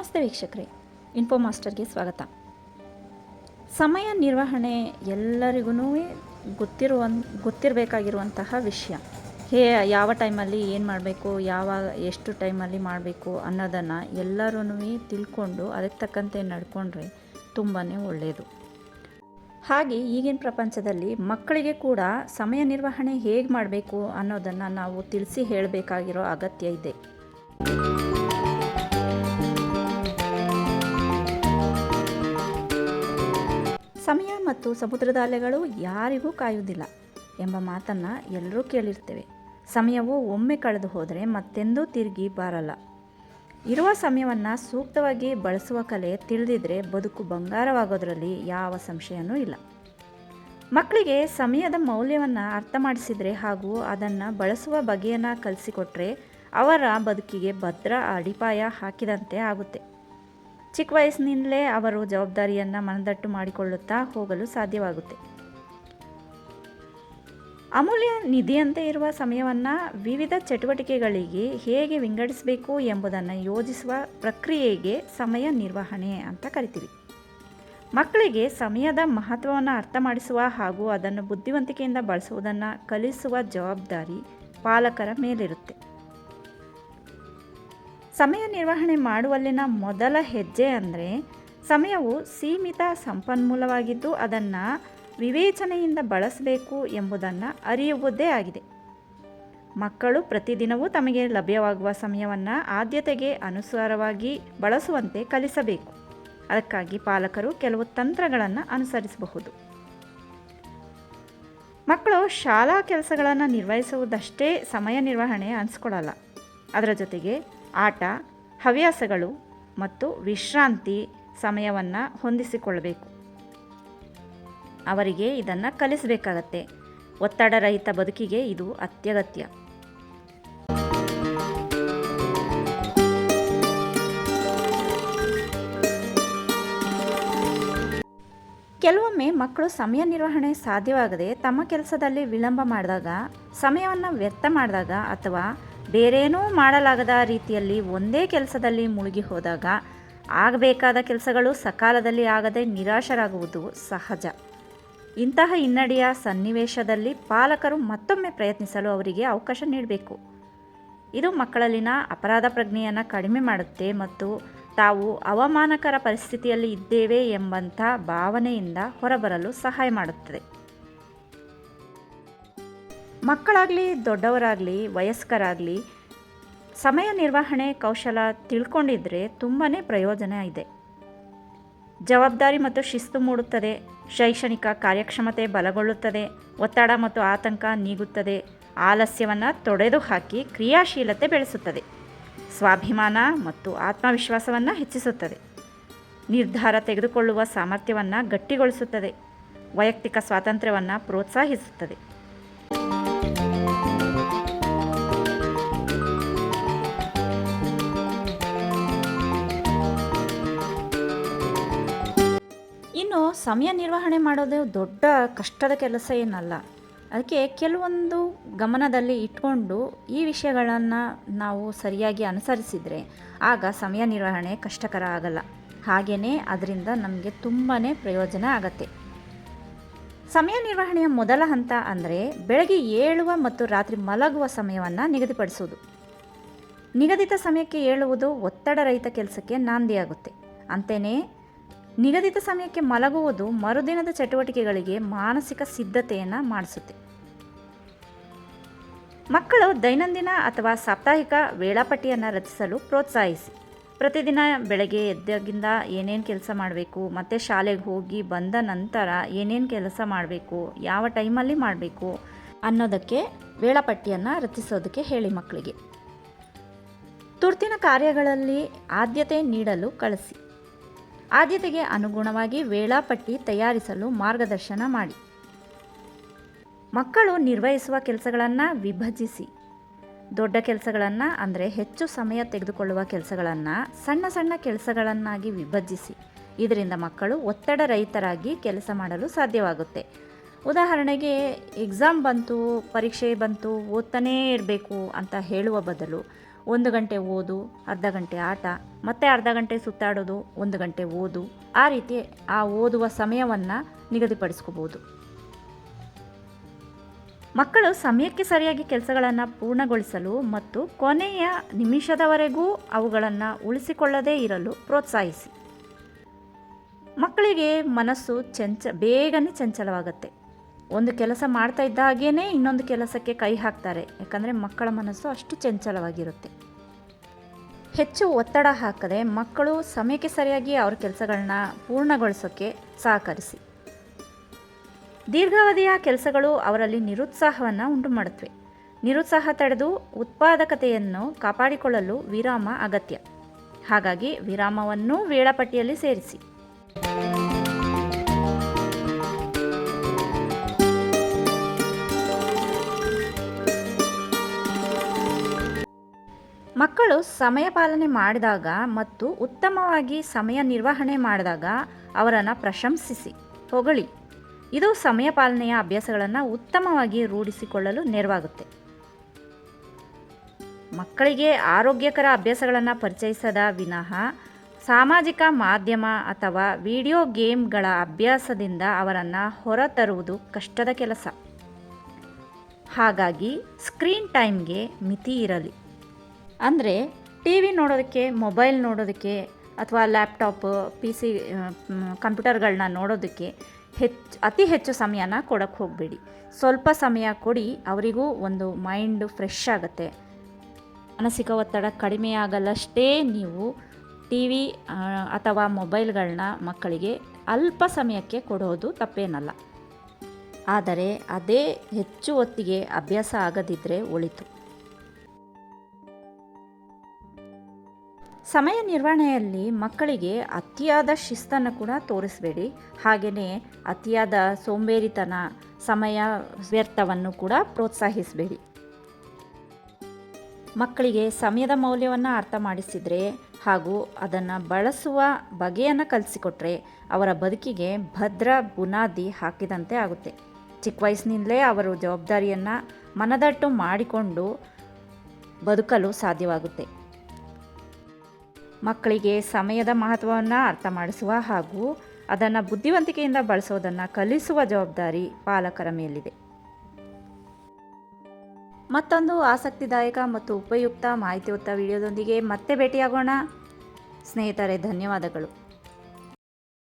ನಮಸ್ತೆ ವೀಕ್ಷಕರೇ ಇನ್ಫೋ ಮಾಸ್ಟರ್ಗೆ ಸ್ವಾಗತ. ಸಮಯ ನಿರ್ವಹಣೆ ಎಲ್ಲರಿಗೂ ಗೊತ್ತಿರುವ, ಗೊತ್ತಿರಬೇಕಾಗಿರುವಂತಹ ವಿಷಯ. ಹೇ, ಯಾವ ಟೈಮಲ್ಲಿ ಏನು ಮಾಡಬೇಕು, ಯಾವ, ಎಷ್ಟು ಟೈಮಲ್ಲಿ ಮಾಡಬೇಕು ಅನ್ನೋದನ್ನು ಎಲ್ಲರೂ ತಿಳ್ಕೊಂಡು ಅದಕ್ಕೆ ತಕ್ಕಂತೆ ನಡ್ಕೊಂಡ್ರೆ ತುಂಬಾ ಒಳ್ಳೆಯದು ಹಾಗೆ ಈಗಿನ ಪ್ರಪಂಚದಲ್ಲಿ ಮಕ್ಕಳಿಗೆ ಕೂಡ ಸಮಯ ನಿರ್ವಹಣೆ ಹೇಗೆ ಮಾಡಬೇಕು ಅನ್ನೋದನ್ನು ನಾವು ತಿಳಿಸಿ ಹೇಳಬೇಕಾಗಿರೋ ಅಗತ್ಯ ಇದೆ. ಮತ್ತು ಸಮುದ್ರದ ಅಲೆಗಳು ಯಾರಿಗೂ ಕಾಯುವುದಿಲ್ಲ ಎಂಬ ಮಾತನ್ನು ಎಲ್ಲರೂ ಕೇಳಿರ್ತೇವೆ. ಸಮಯವು ಒಮ್ಮೆ ಕಳೆದು ಹೋದರೆ ಮತ್ತೆಂದೂ ತಿರುಗಿ ಬಾರಲ್ಲ. ಇರುವ ಸಮಯವನ್ನು ಸೂಕ್ತವಾಗಿ ಬಳಸುವ ಕಲೆ ತಿಳಿದಿದ್ರೆ ಬದುಕು ಬಂಗಾರವಾಗೋದರಲ್ಲಿ ಯಾವ ಸಂಶಯನೂ ಇಲ್ಲ. ಮಕ್ಕಳಿಗೆ ಸಮಯದ ಮೌಲ್ಯವನ್ನು ಅರ್ಥ ಮಾಡಿಸಿದರೆ ಹಾಗೂ ಅದನ್ನು ಬಳಸುವ ಬಗೆಯನ್ನು ಕಲಿಸಿಕೊಟ್ರೆ ಅವರ ಬದುಕಿಗೆ ಭದ್ರ ಅಡಿಪಾಯ ಹಾಕಿದಂತೆ ಆಗುತ್ತೆ. ಚಿಕ್ಕ ವಯಸ್ಸಿನಿಂದಲೇ ಅವರು ಜವಾಬ್ದಾರಿಯನ್ನು ಮನದಟ್ಟು ಮಾಡಿಕೊಳ್ಳುತ್ತಾ ಹೋಗಲು ಸಾಧ್ಯವಾಗುತ್ತೆ. ಅಮೂಲ್ಯ ನಿಧಿಯಂತೆ ಇರುವ ಸಮಯವನ್ನು ವಿವಿಧ ಚಟುವಟಿಕೆಗಳಿಗೆ ಹೇಗೆ ವಿಂಗಡಿಸಬೇಕು ಎಂಬುದನ್ನು ಯೋಜಿಸುವ ಪ್ರಕ್ರಿಯೆಗೆ ಸಮಯ ನಿರ್ವಹಣೆ ಅಂತ ಕರಿತೀವಿ. ಮಕ್ಕಳಿಗೆ ಸಮಯದ ಮಹತ್ವವನ್ನು ಅರ್ಥ ಮಾಡಿಸುವ ಹಾಗೂ ಅದನ್ನು ಬುದ್ಧಿವಂತಿಕೆಯಿಂದ ಬಳಸುವುದನ್ನು ಕಲಿಸುವ ಜವಾಬ್ದಾರಿ ಪಾಲಕರ ಮೇಲಿರುತ್ತೆ. ಸಮಯ ನಿರ್ವಹಣೆ ಮಾಡುವಲ್ಲಿನ ಮೊದಲ ಹೆಜ್ಜೆ ಅಂದರೆ ಸಮಯವು ಸೀಮಿತ ಸಂಪನ್ಮೂಲವಾಗಿದ್ದು ಅದನ್ನು ವಿವೇಚನೆಯಿಂದ ಬಳಸಬೇಕು ಎಂಬುದನ್ನು ಅರಿಯುವುದೇ ಆಗಿದೆ. ಮಕ್ಕಳು ಪ್ರತಿದಿನವೂ ತಮಗೆ ಲಭ್ಯವಾಗುವ ಸಮಯವನ್ನು ಆದ್ಯತೆಗೆ ಅನುಸಾರವಾಗಿ ಬಳಸುವಂತೆ ಕಲಿಸಬೇಕು. ಅದಕ್ಕಾಗಿ ಪಾಲಕರು ಕೆಲವು ತಂತ್ರಗಳನ್ನು ಅನುಸರಿಸಬಹುದು. ಮಕ್ಕಳು ಶಾಲಾ ಕೆಲಸಗಳನ್ನು ನಿರ್ವಹಿಸುವುದಷ್ಟೇ ಸಮಯ ನಿರ್ವಹಣೆ ಅನಿಸ್ಕೊಳ್ಳಲ್ಲ ಅದರ ಜೊತೆಗೆ ಆಟ, ಹವ್ಯಾಸಗಳು ಮತ್ತು ವಿಶ್ರಾಂತಿ ಸಮಯವನ್ನು ಹೊಂದಿಸಿಕೊಳ್ಳಬೇಕು. ಅವರಿಗೆ ಇದನ್ನು ಕಲಿಸಬೇಕಾಗತ್ತೆ. ಒತ್ತಡರಹಿತ ಬದುಕಿಗೆ ಇದು ಅತ್ಯಗತ್ಯ. ಕೆಲವೊಮ್ಮೆ ಮಕ್ಕಳು ಸಮಯ ನಿರ್ವಹಣೆ ಸಾಧ್ಯವಾಗದೆ ತಮ್ಮ ಕೆಲಸದಲ್ಲಿ ವಿಳಂಬ ಮಾಡಿದಾಗ, ಸಮಯವನ್ನು ವ್ಯರ್ಥ ಮಾಡಿದಾಗ ಅಥವಾ ಬೇರೇನೂ ಮಾಡಲಾಗದ ರೀತಿಯಲ್ಲಿ ಒಂದೇ ಕೆಲಸದಲ್ಲಿ ಮುಳುಗಿ ಹೋದಾಗ ಆಗಬೇಕಾದ ಕೆಲಸಗಳು ಸಕಾಲದಲ್ಲಿ ಆಗದೆ ನಿರಾಶರಾಗುವುದು ಸಹಜ. ಇಂತಹ ಹಿನ್ನಡೆಯ ಸನ್ನಿವೇಶದಲ್ಲಿ ಪಾಲಕರು ಮತ್ತೊಮ್ಮೆ ಪ್ರಯತ್ನಿಸಲು ಅವರಿಗೆ ಅವಕಾಶ ನೀಡಬೇಕು. ಇದು ಮಕ್ಕಳಲ್ಲಿನ ಅಪರಾಧ ಪ್ರಜ್ಞೆಯನ್ನು ಕಡಿಮೆ ಮಾಡುತ್ತೆ ಮತ್ತು ತಾವು ಅವಮಾನಕರ ಪರಿಸ್ಥಿತಿಯಲ್ಲಿ ಇದ್ದೇವೆ ಎಂಬಂಥ ಭಾವನೆಯಿಂದ ಹೊರಬರಲು ಸಹಾಯ ಮಾಡುತ್ತದೆ. ಮಕ್ಕಳಾಗಲಿ, ದೊಡ್ಡವರಾಗಲಿ, ವಯಸ್ಕರಾಗಲಿ ಸಮಯ ನಿರ್ವಹಣೆ ಕೌಶಲ ತಿಳ್ಕೊಂಡಿದ್ರೆ ತುಂಬಾ ಪ್ರಯೋಜನ ಇದೆ. ಜವಾಬ್ದಾರಿ ಮತ್ತು ಶಿಸ್ತು ಮೂಡುತ್ತದೆ, ಶೈಕ್ಷಣಿಕ ಕಾರ್ಯಕ್ಷಮತೆ ಬಲಗೊಳ್ಳುತ್ತದೆ, ಒತ್ತಡ ಮತ್ತು ಆತಂಕ ನೀಗುತ್ತದೆ, ಆಲಸ್ಯವನ್ನು ತೊಡೆದು ಹಾಕಿ ಕ್ರಿಯಾಶೀಲತೆ ಬೆಳೆಸುತ್ತದೆ, ಸ್ವಾಭಿಮಾನ ಮತ್ತು ಆತ್ಮವಿಶ್ವಾಸವನ್ನು ಹೆಚ್ಚಿಸುತ್ತದೆ, ನಿರ್ಧಾರ ತೆಗೆದುಕೊಳ್ಳುವ ಸಾಮರ್ಥ್ಯವನ್ನು ಗಟ್ಟಿಗೊಳಿಸುತ್ತದೆ, ವೈಯಕ್ತಿಕ ಸ್ವಾತಂತ್ರ್ಯವನ್ನು ಪ್ರೋತ್ಸಾಹಿಸುತ್ತದೆ. ಸಮಯ ನಿರ್ವಹಣೆ ಮಾಡೋದು ದೊಡ್ಡ ಕಷ್ಟದ ಕೆಲಸ ಏನಲ್ಲ. ಅದಕ್ಕೆ ಕೆಲವೊಂದು ಗಮನದಲ್ಲಿ ಇಟ್ಕೊಂಡು ಈ ವಿಷಯಗಳನ್ನು ನಾವು ಸರಿಯಾಗಿ ಅನುಸರಿಸಿದರೆ ಆಗ ಸಮಯ ನಿರ್ವಹಣೆ ಕಷ್ಟಕರ ಆಗಲ್ಲ. ಹಾಗೆಯೇ ಅದರಿಂದ ನಮಗೆ ತುಂಬಾ ಪ್ರಯೋಜನ ಆಗತ್ತೆ. ಸಮಯ ನಿರ್ವಹಣೆಯ ಮೊದಲ ಹಂತ ಅಂದರೆ ಬೆಳಗ್ಗೆ ಏಳುವ ಮತ್ತು ರಾತ್ರಿ ಮಲಗುವ ಸಮಯವನ್ನು ನಿಗದಿಪಡಿಸುವುದು. ನಿಗದಿತ ಸಮಯಕ್ಕೆ ಏಳುವುದು ಒತ್ತಡರಹಿತ ಕೆಲಸಕ್ಕೆ ನಾಂದಿಯಾಗುತ್ತೆ. ಅಂತೆಯೇ ನಿಗದಿತ ಸಮಯಕ್ಕೆ ಮಲಗುವುದು ಮರುದಿನದ ಚಟುವಟಿಕೆಗಳಿಗೆ ಮಾನಸಿಕ ಸಿದ್ಧತೆಯನ್ನು ಮಾಡಿಸುತ್ತೆ. ಮಕ್ಕಳು ದೈನಂದಿನ ಅಥವಾ ಸಾಪ್ತಾಹಿಕ ವೇಳಾಪಟ್ಟಿಯನ್ನು ರಚಿಸಲು ಪ್ರೋತ್ಸಾಹಿಸಿ. ಪ್ರತಿದಿನ ಬೆಳಗ್ಗೆ ಎದ್ದಾಗಿಂದ ಏನೇನು ಕೆಲಸ ಮಾಡಬೇಕು, ಮತ್ತು ಶಾಲೆಗೆ ಹೋಗಿ ಬಂದ ನಂತರ ಏನೇನು ಕೆಲಸ ಮಾಡಬೇಕು, ಯಾವ ಟೈಮಲ್ಲಿ ಮಾಡಬೇಕು ಅನ್ನೋದಕ್ಕೆ ವೇಳಾಪಟ್ಟಿಯನ್ನು ರಚಿಸೋದಕ್ಕೆ ಹೇಳಿ ಮಕ್ಕಳಿಗೆ. ತುರ್ತಿನ ಕಾರ್ಯಗಳಲ್ಲಿ ಆದ್ಯತೆ ನೀಡಲು ಕಳಿಸಿ. ಆದ್ಯತೆಗೆ ಅನುಗುಣವಾಗಿ ವೇಳಾಪಟ್ಟಿ ತಯಾರಿಸಲು ಮಾರ್ಗದರ್ಶನ ಮಾಡಿ. ಮಕ್ಕಳು ನಿರ್ವಹಿಸುವ ಕೆಲಸಗಳನ್ನು ವಿಭಜಿಸಿ. ದೊಡ್ಡ ಕೆಲಸಗಳನ್ನು ಅಂದರೆ ಹೆಚ್ಚು ಸಮಯ ತೆಗೆದುಕೊಳ್ಳುವ ಕೆಲಸಗಳನ್ನು ಸಣ್ಣ ಸಣ್ಣ ಕೆಲಸಗಳನ್ನಾಗಿ ವಿಭಜಿಸಿ. ಇದರಿಂದ ಮಕ್ಕಳು ಒತ್ತಡ ರಹಿತರಾಗಿ ಕೆಲಸ ಮಾಡಲು ಸಾಧ್ಯವಾಗುತ್ತೆ. ಉದಾಹರಣೆಗೆ ಎಕ್ಸಾಮ್ ಬಂತು, ಪರೀಕ್ಷೆ ಬಂತು, ಓದ್ತಾನೇ ಇರಬೇಕು ಅಂತ ಹೇಳುವ ಬದಲು ಒಂದು ಗಂಟೆ ಓದು, ಅರ್ಧ ಗಂಟೆ ಆಟ, ಮತ್ತೆ ಅರ್ಧ ಗಂಟೆ ಸುತ್ತಾಡೋದು, ಒಂದು ಗಂಟೆ ಓದು. ಆ ರೀತಿ ಆ ಓದುವ ಸಮಯವನ್ನು ನಿಗದಿಪಡಿಸ್ಕೋಬೋದು ಮಕ್ಕಳು ಸಮಯಕ್ಕೆ ಸರಿಯಾಗಿ ಕೆಲಸಗಳನ್ನು ಪೂರ್ಣಗೊಳಿಸಲು ಮತ್ತು ಕೊನೆಯ ನಿಮಿಷದವರೆಗೂ ಅವುಗಳನ್ನು ಉಳಿಸಿಕೊಳ್ಳದೇ ಇರಲು ಪ್ರೋತ್ಸಾಹಿಸಿ. ಮಕ್ಕಳಿಗೆ ಮನಸ್ಸು ಚಂಚ, ಬೇಗನೆ ಚಂಚಲವಾಗುತ್ತೆ. ಒಂದು ಕೆಲಸ ಮಾಡ್ತಾ ಇದ್ದ ಹಾಗೇನೆ ಇನ್ನೊಂದು ಕೆಲಸಕ್ಕೆ ಕೈ ಹಾಕ್ತಾರೆ. ಯಾಕಂದರೆ ಮಕ್ಕಳ ಮನಸ್ಸು ಅಷ್ಟು ಚಂಚಲವಾಗಿರುತ್ತೆ. ಹೆಚ್ಚು ಒತ್ತಡ ಹಾಕದೆ ಮಕ್ಕಳು ಸಮಯಕ್ಕೆ ಸರಿಯಾಗಿ ಅವ್ರ ಕೆಲಸಗಳನ್ನ ಪೂರ್ಣಗೊಳಿಸೋಕ್ಕೆ ಸಹಕರಿಸಿ. ದೀರ್ಘಾವಧಿಯ ಕೆಲಸಗಳು ಅವರಲ್ಲಿ ನಿರುತ್ಸಾಹವನ್ನು ಉಂಟು ಮಾಡುತ್ತವೆ ನಿರುತ್ಸಾಹ ತಡೆದು ಉತ್ಪಾದಕತೆಯನ್ನು ಕಾಪಾಡಿಕೊಳ್ಳಲು ವಿರಾಮ ಅಗತ್ಯ. ಹಾಗಾಗಿ ವಿರಾಮವನ್ನು ವೇಳಾಪಟ್ಟಿಯಲ್ಲಿ ಸೇರಿಸಿ. ಮಕ್ಕಳು ಸಮಯ ಪಾಲನೆ ಮಾಡಿದಾಗ ಮತ್ತು ಉತ್ತಮವಾಗಿ ಸಮಯ ನಿರ್ವಹಣೆ ಮಾಡಿದಾಗ ಅವರನ್ನು ಪ್ರಶಂಸಿಸಿ, ಹೊಗಳಿ. ಇದು ಸಮಯ ಪಾಲನೆಯ ಅಭ್ಯಾಸಗಳನ್ನು ಉತ್ತಮವಾಗಿ ರೂಢಿಸಿಕೊಳ್ಳಲು ನೆರವಾಗುತ್ತೆ. ಮಕ್ಕಳಿಗೆ ಆರೋಗ್ಯಕರ ಅಭ್ಯಾಸಗಳನ್ನು ಪರಿಚಯಿಸದ ವಿನಃ ಸಾಮಾಜಿಕ ಮಾಧ್ಯಮ ಅಥವಾ ವಿಡಿಯೋ ಗೇಮ್ಗಳ ಅಭ್ಯಾಸದಿಂದ ಅವರನ್ನು ಹೊರತರುವುದು ಕಷ್ಟದ ಕೆಲಸ. ಹಾಗಾಗಿ ಸ್ಕ್ರೀನ್ ಟೈಮ್ಗೆ ಮಿತಿ ಇರಲಿ. ಅಂದರೆ ಟಿ ವಿ ನೋಡೋದಕ್ಕೆ, ಮೊಬೈಲ್ ನೋಡೋದಕ್ಕೆ ಅಥವಾ ಲ್ಯಾಪ್ಟಾಪ್ ಪಿ ಸಿ ಕಂಪ್ಯೂಟರ್ಗಳನ್ನ ನೋಡೋದಕ್ಕೆ ಹೆಚ್ಚು, ಅತಿ ಹೆಚ್ಚು ಸಮಯನ ಕೊಡೋಕ್ಕೆ ಹೋಗಬೇಡಿ. ಸ್ವಲ್ಪ ಸಮಯ ಕೊಡಿ, ಅವರಿಗೂ ಒಂದು ಮೈಂಡ್ ಫ್ರೆಶ್ ಆಗುತ್ತೆ. ಮಾನಸಿಕ ಒತ್ತಡ ಕಡಿಮೆ ಆಗಲ್ಲಷ್ಟೇ ನೀವು ಟಿ ವಿ ಅಥವಾ ಮೊಬೈಲ್ಗಳನ್ನ ಮಕ್ಕಳಿಗೆ ಅಲ್ಪ ಸಮಯಕ್ಕೆ ಕೊಡೋದು ತಪ್ಪೇನಲ್ಲ. ಆದರೆ ಅದೇ ಹೆಚ್ಚು ಹೊತ್ತಿಗೆ ಅಭ್ಯಾಸ ಆಗದಿದ್ದರೆ ಒಳಿತು. ಸಮಯ ನಿರ್ವಹಣೆಯಲ್ಲಿ ಮಕ್ಕಳಿಗೆ ಅತಿಯಾದ ಶಿಸ್ತನ್ನು ಕೂಡ ತೋರಿಸಬೇಡಿ. ಹಾಗೆಯೇ ಅತಿಯಾದ ಸೋಂಬೇರಿತನ, ಸಮಯ ವ್ಯರ್ಥವನ್ನು ಕೂಡ ಪ್ರೋತ್ಸಾಹಿಸಬೇಡಿ. ಮಕ್ಕಳಿಗೆ ಸಮಯದ ಮೌಲ್ಯವನ್ನು ಅರ್ಥ ಮಾಡಿಸಿದರೆ ಹಾಗೂ ಅದನ್ನು ಬಳಸುವ ಬಗೆಯನ್ನು ಕಲಿಸಿಕೊಟ್ರೆ ಅವರ ಬದುಕಿಗೆ ಭದ್ರ ಬುನಾದಿ ಹಾಕಿದಂತೆ ಆಗುತ್ತೆ. ಚಿಕ್ಕ ವಯಸ್ಸಿನಿಂದಲೇ ಅವರು ಜವಾಬ್ದಾರಿಯನ್ನು ಮನದಟ್ಟು ಮಾಡಿಕೊಂಡು ಬದುಕಲು ಸಾಧ್ಯವಾಗುತ್ತೆ. ಮಕ್ಕಳಿಗೆ ಸಮಯದ ಮಹತ್ವವನ್ನು ಅರ್ಥ ಮಾಡಿಸುವ ಹಾಗೂ ಅದನ್ನು ಬುದ್ಧಿವಂತಿಕೆಯಿಂದ ಬಳಸೋದನ್ನು ಕಲಿಸುವ ಜವಾಬ್ದಾರಿ ಪಾಲಕರ ಮೇಲಿದೆ. ಮತ್ತೊಂದು ಆಸಕ್ತಿದಾಯಕ ಮತ್ತು ಉಪಯುಕ್ತ ಮಾಹಿತಿಯುಕ್ತ ವಿಡಿಯೋದೊಂದಿಗೆ ಮತ್ತೆ ಭೇಟಿಯಾಗೋಣ. ಸ್ನೇಹಿತರೆ, ಧನ್ಯವಾದಗಳು.